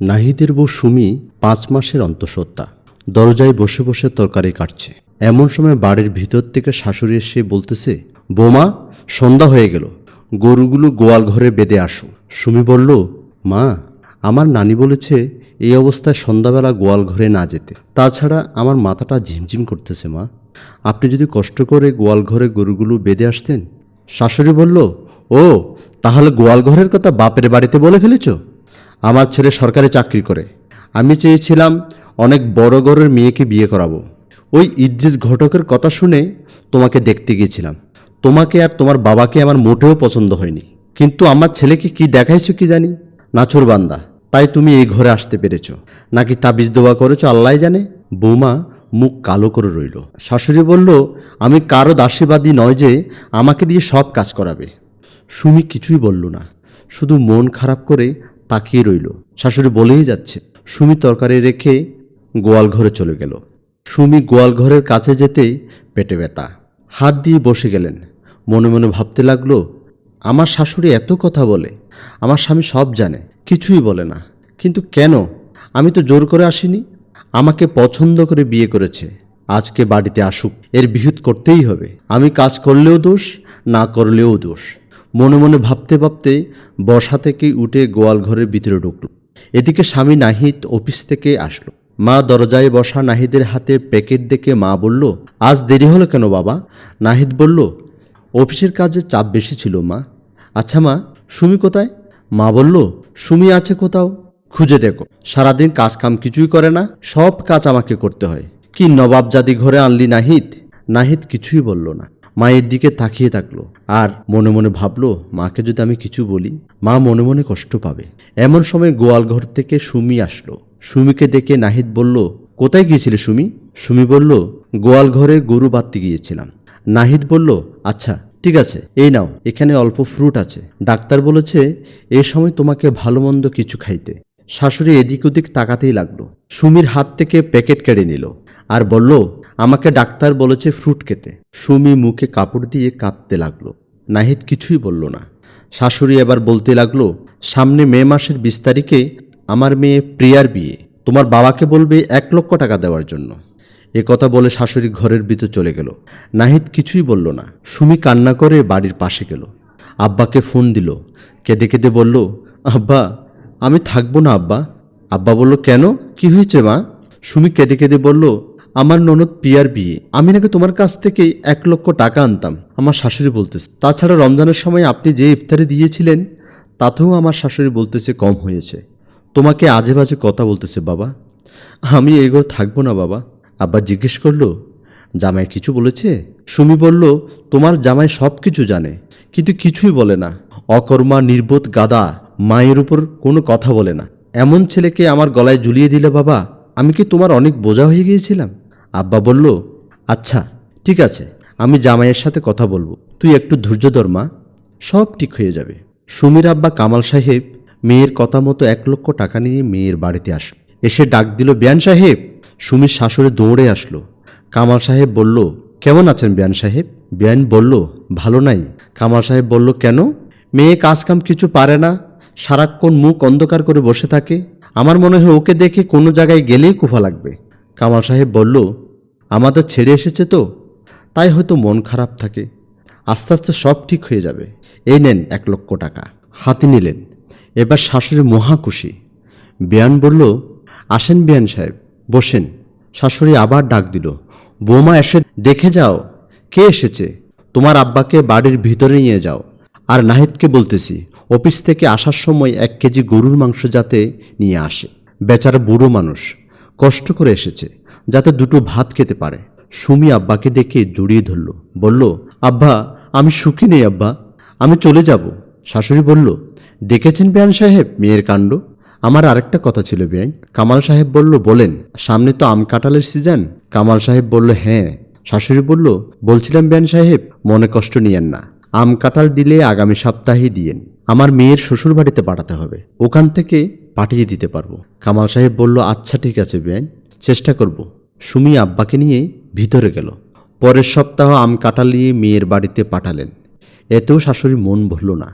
নাহিদের বউ সুমি পাঁচ মাসের অন্তঃসত্ত্বা। দরজায় বসে বসে তরকারি কাটছে। এমন সময় বাড়ির ভিতর থেকে শাশুড়ি এসে বলতেছে, বোমা, সন্ধ্যা হয়ে গেল। গরুগুলো গোয়াল ঘরে বেঁধে আসো। সুমি বলল, মা, আমার নানি বলেছে এই অবস্থায় সন্ধ্যাবেলা গোয়াল ঘরে না যেতে। তাছাড়া আমার মাথাটা ঝিমঝিম করতেছে, মা। আপনি যদি কষ্ট করে গোয়াল ঘরে গরুগুলো বেঁধে আসতেন? শাশুড়ি বলল, ও, তাহলে গোয়াল ঘরের কথা বাপের বাড়িতে বলে ফেলেছো? আমার ছেলে সরকারি চাকরি করে। আমি চেয়েছিলাম অনেক বড় ঘরের মেয়েকে বিয়ে করাবো। ওই ইদ্রিস ঘটকের কথা শুনে তোমাকে দেখতে গিয়েছিলাম। তোমাকে আর তোমার বাবাকে আমার মোটেও পছন্দ হয়নি। কিন্তু আমার ছেলেকে কি দেখাইছো কি জানি? নাচুর বান্দা, তাই তুমি এই ঘরে আসতে পেরেছ। নাকি তাবিজ দোয়া করেছ আল্লাহ জানে? বৌমা, মুখ কালো করে রইল। শাশুড়ি বলল, আমি কারও দাসীবাদী নয় যে আমাকে দিয়ে সব কাজ করাবে। সুমি কিছুই বলল না। শুধু মন খারাপ করে তাকিয়ে রইল। শাশুড়ি বলেই যাচ্ছে, সুমি তরকারি রেখে গোয়াল ঘরে চলে গেল। সুমি গোয়াল ঘরের কাছে যেতেই পেটে ব্যথা। হাত দিয়ে বসে গেলেন। মনে মনে ভাবতে লাগল, আমার শাশুড়ি এত কথা বলে, আমার স্বামী সব জানে, কিছুই বলে না। কিন্তু কেন? আমি তো জোর করে আসিনি। আমাকে পছন্দ করে বিয়ে করেছে। আজকে বাড়িতে আসুক, এর বিহিত করতেই হবে। আমি কাজ করলেও দোষ, না করলেও দোষ। মনে মনে ভাবতে ভাবতে বসা থেকে উঠে গোয়াল ঘরের ভিতরে ঢুকল। এদিকে স্বামী নাহিদ অফিস থেকে আসলো। মা দরজায় বসা নাহিদের হাতে প্যাকেট দেখে মা বলল, আজ দেরি হলো কেন বাবা? নাহিদ বলল, অফিসের কাজে চাপ বেশি ছিল মা। আচ্ছা মা, সুমি কোথায়? মা বলল, সুমি আছে কোথাও? খুঁজে দেখো। সারাদিন কাজ কাম কিছুই করে না, সব কাজ আমাকে করতে হয়। কি নবাব জাদি ঘরে আনলি নাহিদ? নাহিদ কিছুই বলল না। মায়ের দিকে তাকিয়ে থাকল আর মনে মনে ভাবলো, মাকে যদি আমি কিছু বলি, মা মনে মনে কষ্ট পাবে। এমন সময় গোয়াল ঘর থেকে সুমি আসলো। সুমিকে দেখে নাহিদ বলল, কোথায় গিয়েছিলে সুমি? সুমি বলল, গোয়াল ঘরে গরু বাঁধতে গিয়েছিলাম। নাহিদ বলল আচ্ছা ঠিক আছে, এই নাও, এখানে অল্প ফ্রুট আছে। ডাক্তার বলেছে, এ সময় তোমাকে ভালো মন্দ কিছু খাইতে। শাশুড়ি এদিক ওদিক তাকাতেই লাগল। সুমির হাত থেকে প্যাকেট কেড়ে নিল আর বলল আমাকে ডাক্তার বলেছে ফ্রুট খেতে। সুমি মুখে কাপড় দিয়ে কাঁদতে লাগল। নাহিদ কিছুই বলল না। শাশুড়ি এবার বলতে লাগল, সামনে মে মাসের বিশ তারিখে আমার মেয়ে প্রিয়ার বিয়ে। তোমার বাবাকে বলবে এক লক্ষ টাকা দেওয়ার জন্য। এ কথা বলে শাশুড়ি ঘরের ভিতর চলে গেল। নাহিদ কিছুই বলল না। সুমি কান্না করে বাড়ির পাশে গেল। আব্বাকে ফোন দিল। কেঁদে কেঁদে বলল, আব্বা, আমি থাকব না আব্বা। আব্বা বলল, কেন? কি হয়েছে মা? সুমি কেঁদে কেঁদে বলল আমার ননদ পিয়ার বিয়ে। আমি নাকি তোমার কাছ থেকে এক লক্ষ টাকা আনতাম, আমার শাশুড়ি বলতেছে। তাছাড়া রমজানের সময় আপনি যে ইফতারি দিয়েছিলেন, তাতেও আমার শাশুড়ি বলতেছে কম হয়েছে। তোমাকে আজে বাজে কথা বলতেছে বাবা। আমি এই ঘর থাকব না বাবা। আব্বা জিজ্ঞেস করল, জামাই কিছু বলেছে? সুমি বলল, তোমার জামাই সব কিছু জানে, কিন্তু কিছুই বলে না। অকর্মা, নির্বোধ, গাদা, মায়ের উপর কোনো কথা বলে না। এমন ছেলেকে আমার গলায় ঝুলিয়ে দিলে বাবা, আমি কি তোমার অনেক বোঝা হয়ে গিয়েছিলাম? আব্বা বলল আচ্ছা ঠিক আছে, আমি জামাইয়ের সাথে কথা বলব। তুই একটু ধৈর্য ধর মা, সব ঠিক হয়ে যাবে। সুমির আব্বা কামাল সাহেব মেয়ের কথা মতো এক লক্ষ টাকা নিয়ে মেয়ের বাড়িতে আসলো। এসে ডাক দিল, বিয়ান সাহেব! সুমির শাশুড়ি দৌড়ে আসলো। কামাল সাহেব বলল, কেমন আছেন বিয়ান সাহেব? বিয়ান বলল, ভালো নাই। কামাল সাহেব বলল, কেন? মেয়ে কাজকাম কিছু পারে না, সারাক্ষণ মুখ অন্ধকার করে বসে থাকে। আমার মনে হয় ওকে দেখে কোনো জায়গায় গেলেই কুফা লাগবে। কামাল সাহেব বলল, আমাদের ছেড়ে এসেছে তো, তাই হয়তো মন খারাপ থাকে। আস্তে আস্তে সব ঠিক হয়ে যাবে। এই নেন এক লক্ষ টাকা। হাতে নিলেন। এবার শাশুড়ি মহা খুশি। বেয়ান বলল, আসেন বেয়ান সাহেব, বসেন। শাশুড়ি আবার ডাক দিল, বৌমা এসে দেখে যাও, কে এসেছে? তোমার আব্বাকে বাড়ির ভিতরে নিয়ে যাও। আর নাহিদকে বলতেছি, অফিস থেকে আসার সময় এক কেজি গরুর মাংস যাতে নিয়ে আসে। বেচারা বুড়ো মানুষ। কষ্ট করে এসেছে, যাতে দুটো ভাত খেতে পারে। সুমি আব্বাকে দেখে জড়িয়ে ধরল, বলল, আব্বা, আমি সুখী নেই, আব্বা। আমি চলে যাব। শাশুড়ি বলল, দেখেছেন বেয়ান সাহেব মেয়ের কাণ্ড? আমার আরেকটা কথা ছিল বেআইন কামাল সাহেব বলল, বলেন, সামনে তো আম কাঁঠালের সিজন। কামাল সাহেব বলল হ্যাঁ। শাশুড়ি বলল, বলছিলাম বেয়ান সাহেব, মনে কষ্ট নিয়েন না। আম কাঁঠাল দিলে আগামী সপ্তাহেই দিয়েন। আমার মেয়ের শ্বশুর বাড়িতে পাঠাতে হবে। ওখান থেকে পাঠিয়ে দিতে পারব। কামাল সাহেব বলল আচ্ছা ঠিক আছে বেআইন, চেষ্টা করব। সুমি আব্বাকে নিয়ে ভিতরে গেল। পরের সপ্তাহ আম কাঁঠাল নিয়ে মেয়ের বাড়িতে পাঠালেন। এতেও শাশুড়ি মন ভরল না।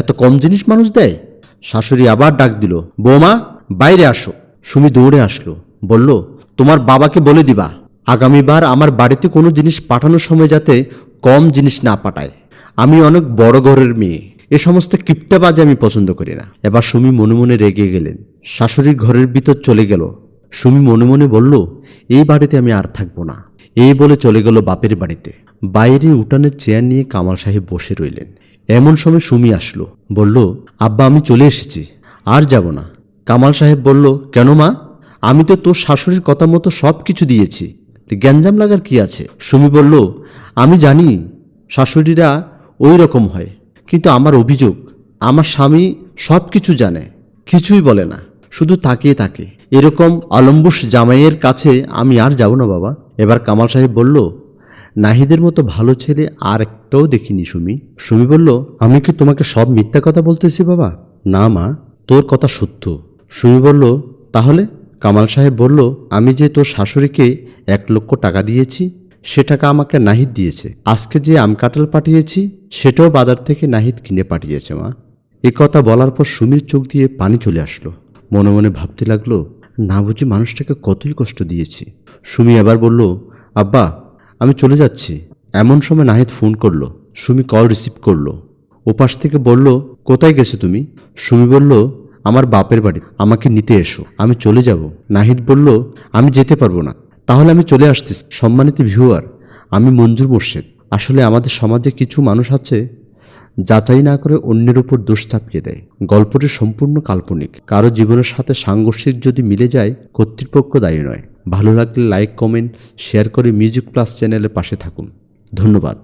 এত কম জিনিস মানুষ দেয়? শাশুড়ি আবার ডাক দিল, বৌমা, বাইরে আসো। সুমি দৌড়ে আসলো, বলল, তোমার বাবাকে বলে দিবা, আগামীবার আমার বাড়িতে কোনো জিনিস পাঠানোর সময় যাতে কম জিনিস না পাঠায়। আমি অনেক বড় ঘরের মেয়ে। এ সমস্ত কিপটাবাজ আমি পছন্দ করি না। এবার সুমি মনে মনে রেগে গেলেন। শাশুড়ির ঘরের ভিতর চলে গেল। সুমি মনে মনে বলল, এই বাড়িতে আমি আর থাকব না। এই বলে চলে গেল বাপের বাড়িতে। বাইরে উঠানের চেয়ার নিয়ে কামাল সাহেব বসে রইলেন। এমন সময় সুমি আসলো। বলল, আব্বা, আমি চলে এসেছি, আর যাব না। কামাল সাহেব বলল, কেন মা? আমি তো তোর শাশুড়ির কথা মতো সব কিছু দিয়েছি গ্যাঞ্জাম লাগার কি আছে? সুমি বলল, আমি জানি, শাশুড়িরা ওই রকম হয়। কিন্তু আমার অভিযোগ, আমার স্বামী সব কিছু জানে, কিছুই বলে না, শুধু তাকিয়ে থাকে। এরকম অলম্বুস জামাইয়ের কাছে আমি আর যাব না বাবা। এবার কামাল সাহেব বলল, নাহিদের মতো ভালো ছেলে আর একটাও দেখিনি সুমি। সুমি বলল, আমি কি তোমাকে সব মিথ্যা কথা বলতেছি বাবা? না মা, তোর কথা সত্য। সুমি বলল, তাহলে? কামাল সাহেব বলল, আমি যে তোর শাশুড়িকে এক লক্ষ টাকা দিয়েছি সে টাকা আমাকে নাহিদ দিয়েছে। আজকে যে আম কাঁঠাল পাঠিয়েছি, সেটাও বাজার থেকে নাহিদ কিনে পাঠিয়েছে, মা। এ কথা বলার পর সুমির চোখ দিয়ে পানি চলে আসলো। মনে মনে ভাবতে লাগল, না বুঝি মানুষটাকে কতই কষ্ট দিয়েছি। সুমি এবার বলল, আব্বা, আমি চলে যাচ্ছি। এমন সময় নাহিদ ফোন করল। সুমি কল রিসিভ করল। ওপাশ থেকে বলল, কোথায় গেছো তুমি? সুমি বলল, আমার বাপের বাড়ি আমাকে নিতে এসো। আমি চলে যাব। নাহিদ বলল, আমি যেতে পারব না। তাহলে আমি চলে আসতেছি সম্মানিত ভিউয়ার আমি মঞ্জুর মোর্শেদ। আসলে আমাদের সমাজে কিছু মানুষ আছে, যাচাই না করে অন্যের উপর দোষ চাপিয়ে দেয়। গল্পটি সম্পূর্ণ কাল্পনিক। কারও জীবনের সাথে সাংঘর্ষিক যদি মিলে যায়, কর্তৃপক্ষ দায়ী নয়। ভালো লাগলে লাইক কমেন্ট শেয়ার করে মিউজিক প্লাস চ্যানেলের পাশে থাকুন। ধন্যবাদ।